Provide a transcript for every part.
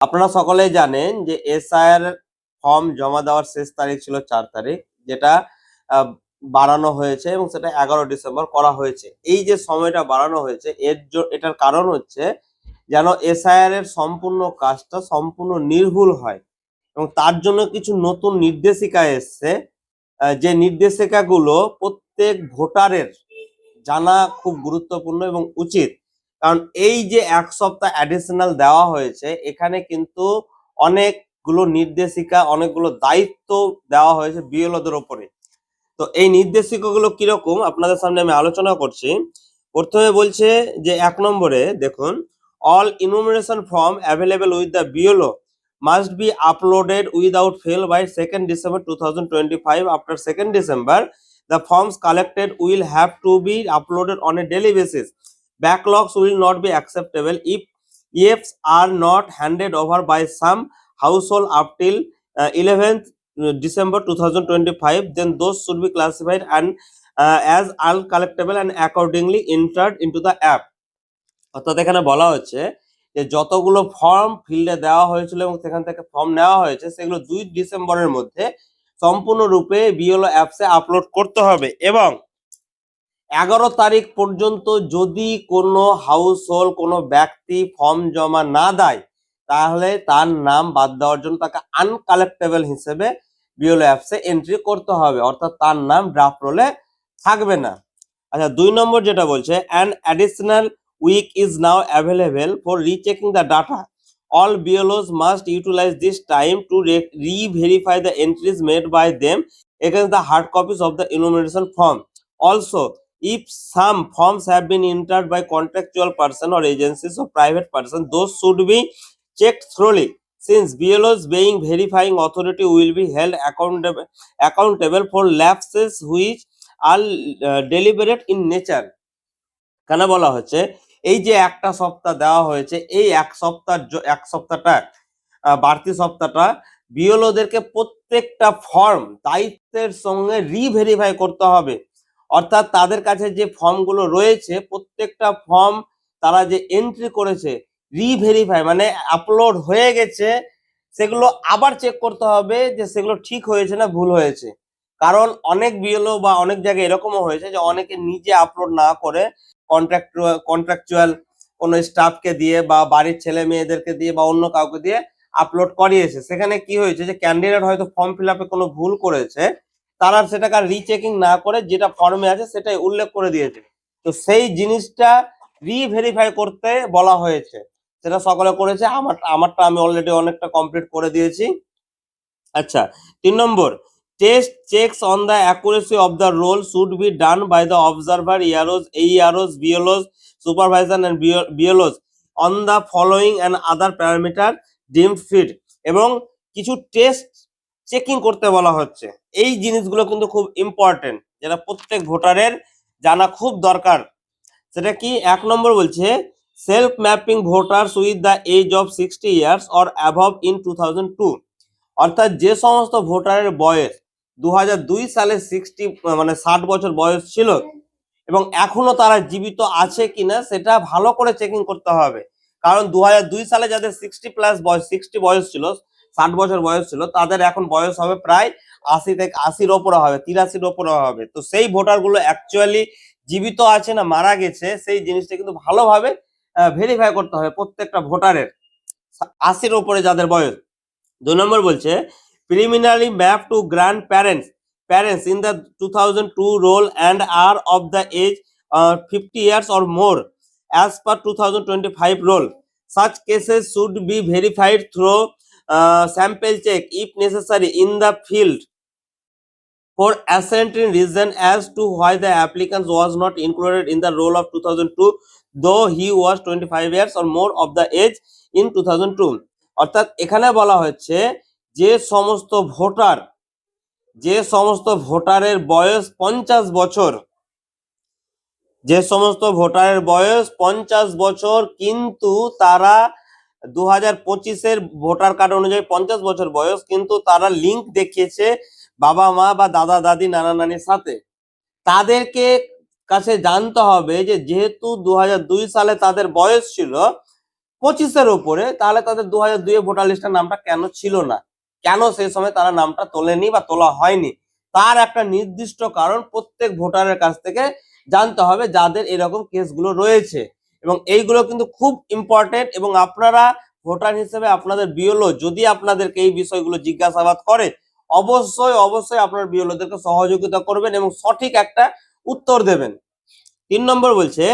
আপনারা সকলেই জানেন যে এসআইআর ফর্ম জমা দেওয়ার শেষ তারিখ ছিল চার তারিখ, যেটা বাড়ানো হয়েছে এবং সেটা এগারো ডিসেম্বর করা হয়েছে। এই যে সময়টা বাড়ানো হয়েছে, এর এটার কারণ হচ্ছে যেন এসআইআর এর সম্পূর্ণ কাজটা সম্পূর্ণ নির্ভুল হয় এবং তার জন্য কিছু নতুন নির্দেশিকা এসছে। যে নির্দেশিকাগুলো প্রত্যেক ভোটারের জানা খুব গুরুত্বপূর্ণ এবং উচিত। কারণ এই যে এক সপ্তাহ অ্যাডিশনাল দেওয়া হয়েছে, এখানে কিন্তু অনেকগুলো নির্দেশিকা, অনেকগুলো দায়িত্ব দেওয়া হয়েছে বিএলওদের ওপরে। তো এই নির্দেশিকাগুলো কীরকম? আপনাদের সামনে আমি আলোচনা করছি। প্রথমে বলছে যে এক নম্বরে, দেখুন all enumeration form available with the BLO must be uploaded without fail by second December two thousand twenty five after second December the forms collected will have to be uploaded on a daily basis. Backlogs will not be acceptable if EFs are not handed over by some household up till uh, 11th December 2025. Then those should be classified and uh, as uncollectible and accordingly entered into the app. অর্থাৎ এখানে বলা হচ্ছে যে যতগুলো form ফিল্ডে দেওয়া হয়েছিল এবং সেখান থেকে ফর্ম নেওয়া হয়েছে সেগুলো দুই ডিসেম্বরের মধ্যে সম্পূর্ণরূপে বিএলও অ্যাপসে আপলোড করতে হবে এবং এগারো তারিখ পর্যন্ত যদি কোনো হাউস হোল্ড কোনো ব্যক্তি ফর্ম জমা না দেয় তাহলে তার নাম বাদ দেওয়ার জন্য তাকে আনকালেক্টেবল হিসেবে বিএলও অ্যাপসে এন্ট্রি করতে হবে। অর্থাৎ তার নাম ড্রাফট রোলে থাকবে না। আচ্ছা দুই নম্বর যেটা বলছে an additional week is now available for rechecking the data BLOs must utilize this time to re- re-verify the entries made by them against the hard copies of the form. Also, if some forms have been entered by contractual person or agencies or private person, those should be checked thoroughly. Since BLOs being verifying authority will be held accountable, accountable for lapses which are uh, deliberate in nature. কেন বলা হচ্ছে এই যে একটা সপ্তাহ দেওয়া হয়েছে এই এক সপ্তাহ এক সপ্তাহটা বাড়তি সপ্তাহটা বিএলওদেরকে প্রত্যেকটা ফর্ম দায়িত্বের সঙ্গে রিভেরিফাই করতে হবে অর্থাৎ তাদের কাছে যে ফর্মগুলো রয়েছে, প্রত্যেকটা ফর্ম তারা যে এন্ট্রি করেছে রিভেরিফাই মানে আপলোড হয়ে গেছে, সেগুলো আবার চেক করতে হবে যে সেগুলো ঠিক হয়েছে না ভুল হয়েছে। কারণ অনেক বিএলও বা অনেক জায়গায় এরকমও হয়েছে যে অনেকে নিজে আপলোড না করে কন্ট্রাক্ট কন্ট্রাকচুয়াল কোনো স্টাফকে দিয়ে বা বাড়ির ছেলে মেয়েদেরকে দিয়ে বা অন্য কাউকে দিয়ে আপলোড করিয়েছে। সেখানে কি হয়েছে যে ক্যান্ডিডেট হয়তো ফর্ম ফিল কোনো ভুল করেছে তারা সেটাকে রিচেকিং না করে যেটা ফর্মে আছে সেটাই উল্লেখ করে দিয়েছে। তো সেই জিনিসটা রিভেরিফাই করতে বলা হয়েছে। সেটা সকলে করেছে, আমার, আমারটা আমি অলরেডি অনেকটা কমপ্লিট করে দিয়েছি। আচ্ছা তিন নম্বর test checks on the accuracy of the roll should be done by the observer EROs AEROs BLOs supervisor and BLOs on the following and other parameter deemed fit এবং কিছু টেস্ট চেকিং করতে বলা হচ্ছে। এই জিনিসগুলো কিন্তু খুব ইম্পর্টেন্ট যেটা প্রত্যেক ভোটারের জানা খুব দরকার। সেটা কি? এক নম্বর বলছে self mapping voters with the age of sixty years or above in two thousand two অর্থাৎ যে সমস্ত ভোটারের বয়স দু দুই সালে সিক্সটি মানে ষাট বছর বয়স ছিল এবং এখনও তারা জীবিত আছে কিনা সেটা ভালো করে চেকিং করতে হবে। কারণ দু হাজার দুই সালে যাদের সিক্সটি প্লাস বয়স সিক্সটি বয়স ছিল ষাট বছর বয়স ছিল তাদের এখন বয়স হবে প্রায় আশি থেকে আশির ওপরে হবে তিরাশির ওপরে হবে। তো সেই ভোটারগুলো অ্যাকচুয়ালি জীবিত আছে না মারা গেছে সেই জিনিসটা কিন্তু ভালোভাবে ভেরিফাই করতে হবে প্রত্যেকটা ভোটারের। আশির ওপরে যাদের বয়স। দুই নম্বর বলছে preliminary map to grandparents parents in the 2002 roll and are of the age uh, 50 years or more as per 2025 roll. Such cases should be verified sample check if necessary in the field for assent in reason as to why the applicants was not included in the roll of two thousand two though he was twenty five years more of the age in two thousand two অর্থাৎ এখানে বলা হচ্ছে যে সমস্ত voter, যে সমস্ত ভোটারের বয়স পঞ্চাশ বছর, যে সমস্ত ভোটারের বয়স পঞ্চাশ বছর, কিন্তু তারা দু হাজার পঁচিশের ভোটার কার্ড অনুযায়ী পঞ্চাশ বছর বয়স, কিন্তু তারা লিঙ্ক দেখিয়েছে বাবা, মা বা দাদা, দাদি, নানা, নানির সাথে। তাদেরকে কাছে জানতে হবে যে যেহেতু দু হাজার দুই সালে তাদের বয়স ছিল পঁচিশের ওপরে তাহলে তাদের দু হাজার দুই ভোটার লিস্টের নামটা কেন ছিল না? কেন সেই সময় তারা নামটা তোলেনি বা তোলা হয়নি? তার একটা নির্দিষ্ট কারণ প্রত্যেক ভোটারের কাছ থেকে জানতে হবে যাদের এরকম কেসগুলো রয়েছে। এবং এইগুলো কিন্তু খুব ইম্পর্টেন্ট এবং আপনারা ভোটার হিসেবে আপনাদের বিএলও যদি আপনাদেরকে এই বিষয়গুলো জিজ্ঞাসাবাদ করে, অবশ্যই অবশ্যই আপনার বিয়লোদেরকে সহযোগিতা করবেন এবং সঠিক একটা উত্তর দেবেন। তিন নম্বর বলছে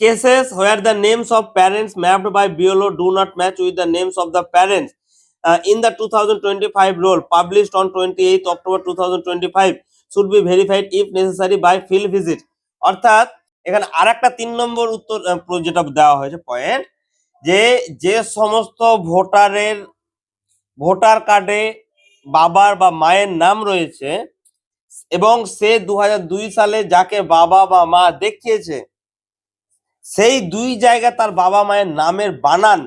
cases where the names of parents mapped by BLO do not match with the names of the parents in the two thousand roll published on twenty eight October two thousand twenty five should be verified if necessary by field visit অর্থাৎ এখানে আরেকটা তিন নম্বর উত্তর যেটা দেওয়া হয়েছে point যে যে সমস্ত ভোটারের, ভোটার কার্ডে বাবার বা মায়ের নাম রয়েছে এবং সে দু হাজার দুই সালে যাকে বাবা বা মা দেখিয়েছে, সেই দুই জায়গা তার বাবা মায়ের নামের বানান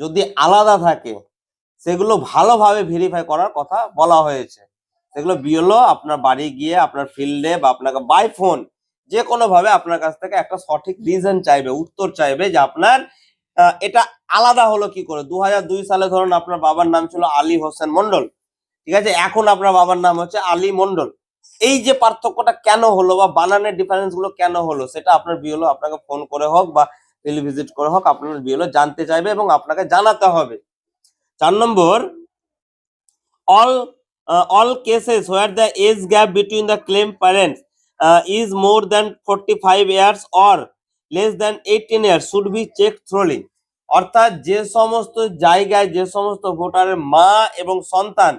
যদি আলাদা থাকে, সেগুলো ভালোভাবে ভেরিফাই করার কথা বলা হয়েছে। সেগুলো বিএলও আপনার বাড়ি গিয়ে, আপনার ফিল্ডে বা আপনাকে বাই ফোন যে কোনো ভাবে আপনার কাছ থেকে একটা সঠিক রিজন চাইবে, উত্তর চাইবে যে আপনার এটা আলাদা হলো কি করে? দু হাজার দুই সালে ধরুন আপনার বাবার নাম ছিল আলী হোসেন মন্ডল ঠিক আছে? এখন আপনার বাবার নাম হচ্ছে আলী মন্ডল এই যে পার্থক্যটা কেন হলো বা বানানের ডিফারেন্সগুলো কেন হলো, সেটা আপনার বিএলও আপনাকে ফোন করে হোক বা টেলি ভিজিট করে হোক, আপনার বিএলও জানতে চাইবে এবং আপনাকে জানাতে হবে। চার নম্বর all all cases where the age gap between the claim parents is more than forty five years or less than eighteen years should be check thoroughly অর্থাৎ যে সমস্ত জায়গায়, যে সমস্ত ভোটারের মা এবং সন্তান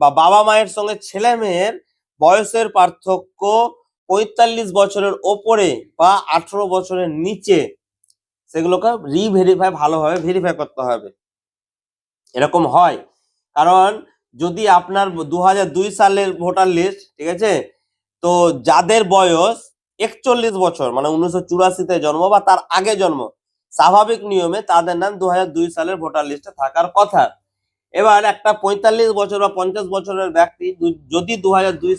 বা বাবা মায়ের সঙ্গে ছেলে মেয়ের বয়সের পার্থক্য পঁয়তাল্লিশ বছরের ওপরে বা আঠারো বছরের নিচে, সেগুলোকে রিভেরিফাই ভালোভাবে ভেরিফাই করতে হবে। এরকম হয়। কারণ যদি আপনার দু সালের ভোটার লিস্ট ঠিক আছে? তো যাদের বয়স একচল্লিশ বছর মানে উনিশশো চুরাশিতে জন্ম বা তার আগে জন্ম, স্বাভাবিক নিয়মে তাদের নাম দু সালের ভোটার লিস্টে থাকার কথা। এবার একটা পঁয়তাল্লিশ বছর বা পঞ্চাশ বছরের ব্যক্তি যদি দু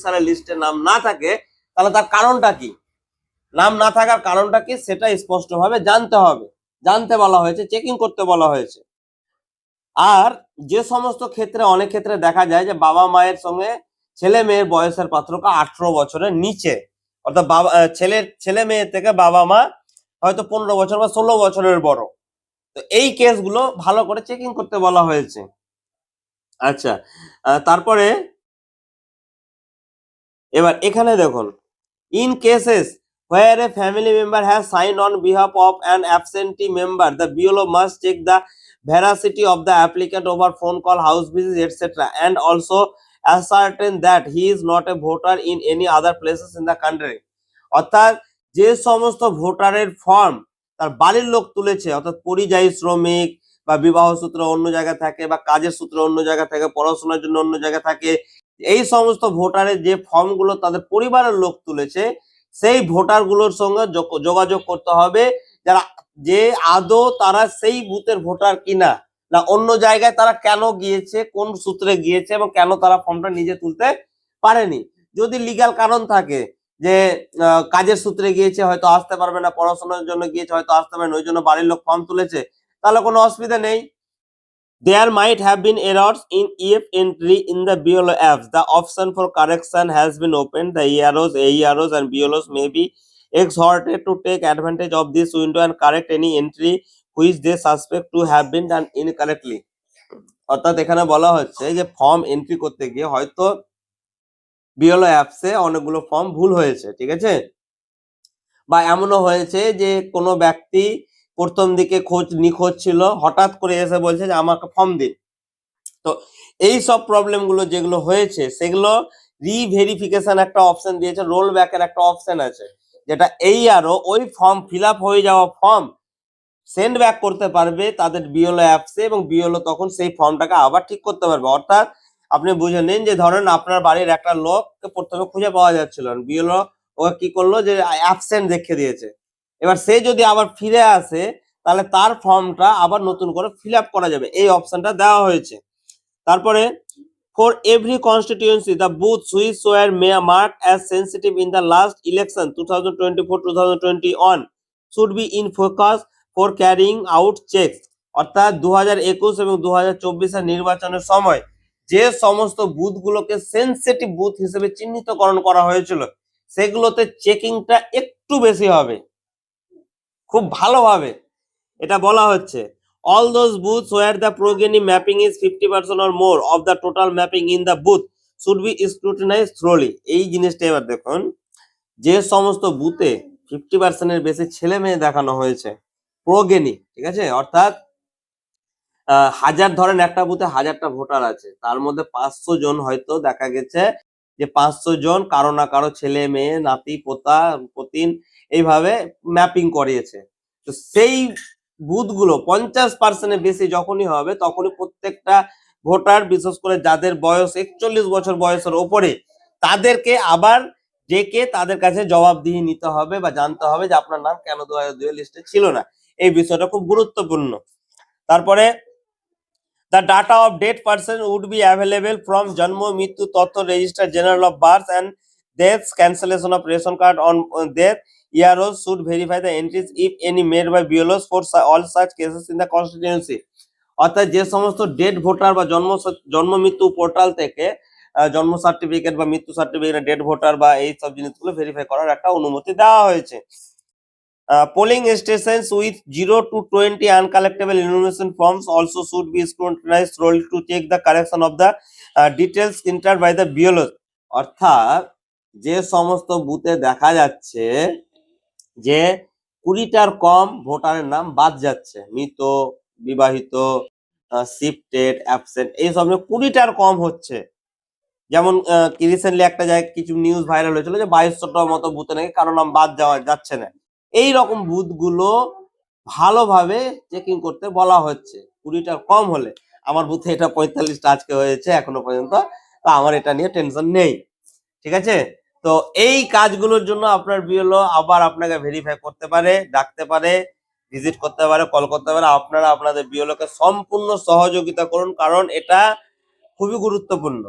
সালের লিস্টে নাম না থাকে, তাহলে তার কারণটা কি? নাম না থাকার কারণটা কি? সেটা স্পষ্টভাবে জানতে হবে। জানতে বলা হয়েছে চেকিং করতে বলা হয়েছে। আর যে সমস্ত ক্ষেত্রে, অনেক ক্ষেত্রে দেখা যায় যে বাবা মায়ের সঙ্গে ছেলে মেয়ের বয়সের পার্থক্য আঠারো বছরের নিচে। অর্থাৎ বাবা ছেলে ছেলে মেয়ে থেকে বাবা মা হয়তো পনেরো বছর বা ষোলো বছরের বড়। তো এই কেসগুলো ভালো করে চেকিং করতে বলা হয়েছে। আচ্ছা তারপরে এবার এখানে দেখুন। In cases where a family member has sign on behalf of an absentee member the BLO must check the veracity of the applicant over phone call house visit etcetera and also ascertain that he is not a voter in any other places in the country. অর্থাৎ যে সমস্ত ভোটারের form তার বাড়ির লোক তুলেছে, অর্থাৎ পরিযায়ী শ্রমিক বা বিবাহ সূত্রে অন্য জায়গায় থাকে বা কাজের সূত্রে অন্য জায়গায় থাকে, পড়াশোনার জন্য অন্য জায়গায় থাকে, এই সমস্ত ভোটারের যে ফর্মগুলো তাদের পরিবারের লোক তুলেছে, সেই ভোটারগুলোর সঙ্গে যোগ- যোগাযোগ করতে হবে যারা, যে আদৌ তারা সেই বুথের ভোটার কিনা। না অন্য জায়গায় তারা কেন গিয়েছে কোন সূত্রে গিয়েছে এবং কেন তারা ফর্মটা নিজে তুলতে পারেনি যদি লিগ্যাল কারণ থাকে যে কাজের সূত্রে গিয়েছে হয়তো আসতে পারবে না পড়াশোনার জন্য গিয়েছে হয়তো আসতে পারবে না ওই জন্য বাড়ির লোক ফর্ম তুলেছে তাহলে কোনো অসুবিধা নেই There might have been errors in EF entry in the BLO apps. The option for correction has been opened. The EROs, AEROs, and BLOs may be exhorted to take advantage of this window and correct any entry which they suspect to have been done incorrectly. অর্থাৎ এখানে বলা হচ্ছে যে form entry করতে গিয়ে হয়তো BLO অ্যাপসে অনেকগুলো ফর্ম ভুল হয়েছে, ঠিক আছে বা এমনও হয়েছে যে কোনো ব্যক্তি প্রথম দিকে খোঁজ নিখোঁজ ছিল, হঠাৎ করে এসে বলছে যে আমাকে ফর্ম দিন তো এই সব প্রবলেমগুলো যেগুলো হয়েছে, সেগুলো রিভেরিফিকেশন একটা অপশন দিয়েছে রোল ব্যাকের একটা অপশন আছে, যেটা এই আরও ওই ফর্ম ফিল আপ হয়ে যাওয়া ফর্ম সেন্ড ব্যাক করতে পারবে তাদের বিওলো অ্যাপসে এবং বিওলো তখন সেই ফর্মটাকে আবার ঠিক করতে পারবে। অর্থাৎ আপনি বুঝে নিন যে ধরেন আপনার বাড়ির একটা লোককে প্রথমে খুঁজে পাওয়া যাচ্ছিল। বিওলো ওকে কি করল যে অ্যাবসেন্ট দেখে দিয়েছে। এবার সে যদি আবার ফিরে আসে, তাহলে তার ফর্মটা আবার নতুন করে ফিল করা যাবে। এই অপশনটা দেওয়া হয়েছে। তারপরে for every constituency the booth which were may mark as sensitive in the last election two thousand twenty four two thousand twenty one should be in focus for carrying out check অর্থাৎ দু একুশ এবং দু হাজার নির্বাচনের সময় যে সমস্ত বুথগুলোকে সেন্সিটিভ বুথ হিসেবে চিহ্নিতকরণ করা হয়েছিল, সেগুলোতে চেকিংটা একটু বেশি হবে। খুব ভালোভাবে এটা বলা হচ্ছে। All those booth where the progeny mapping is fifty percent or more of the total mapping in the booth should be scrutinize thoroughly এই জিনিসটা এবার দেখুন, যে সমস্ত বুথে ফিফটি পার্সেন্টের বেশি ছেলে মেয়ে দেখানো হয়েছে প্রোগেনি ঠিক আছে? অর্থাৎ হাজার ধরেন একটা বুথে হাজারটা ভোটার আছে। তার মধ্যে পাঁচশো জন হয়তো দেখা গেছে যে পাঁচশো জন কারও না কারও ছেলে, মেয়ে, নাতি, পোতা, পতিন এইভাবে ম্যাপিং করিয়েছে। তো সেই বুথগুলো পঞ্চাশ পার্সেন্টের বেশি যখনই হবে, তখনই প্রত্যেকটা ভোটার, বিশেষ করে যাদের বয়স একচল্লিশ বছর বয়সের ওপরে, তাদেরকে আবার ডেকে তাদের কাছে জবাবদিহি নিতে হবে বা জানতে হবে যে আপনার নাম কেন দু হাজার দুই লিস্টে ছিল না। এই বিষয়টা খুব গুরুত্বপূর্ণ। তারপরে the data of dead person would be available from জন্ম, মৃত্যু, তথ্য register general of birth and deaths cancellation of ration card on on death EROs should verify the entries if any made by BLOs for all such cases in the constituency. অর্থাৎ যে সমস্ত date voter বা জন্ম জন্ম, মৃত্যু portal থেকে জন্ম certificate বা মৃত্যু সার্টিফিকেট ডেট ভোটার বা এই সব জিনিসগুলো ভেরিফাই করার একটা অনুমতি দেওয়া হয়েছে। Polling stations with zero to twenty uncollectable information forms also should be scrutinize roll to check the correction of the details enter by the BLO অর্থাৎ যে সমস্ত বুথে দেখা যাচ্ছে যে কুড়িটার কম ভোটারের নাম বাদ যাচ্ছে, মৃত, বিবাহিত শিফটেড অ্যাবসেন্ট এইসব কুড়িটার কম হচ্ছে। যেমন রিসেন্টলি একটা জায়গায় কিছু নিউজ ভাইরাল হয়েছিল যে বাইশশোটার মতো বুথে নাকি কারও নাম বাদ যাওয়া যাচ্ছে না। এই রকম বুথগুলো ভালোভাবে চেকিং করতে বলা হচ্ছে। কুড়িটার কম হলে। আমার বুথে এটা পঁয়তাল্লিশটা আজকে হয়েছে, এখনও পর্যন্ত। তো আমার এটা নিয়ে টেনশন নেই। ঠিক আছে? তো এই কাজগুলোর জন্য আপনার বিএলও আবার আপনাকে ভেরিফাই করতে পারে, ডাকতে পারে ভিজিট করতে পারে কল করতে পারে। আপনারা আপনাদের বিএলও কে সম্পূর্ণ সহযোগিতা করুন, কারণ এটা খুবই গুরুত্বপূর্ণ।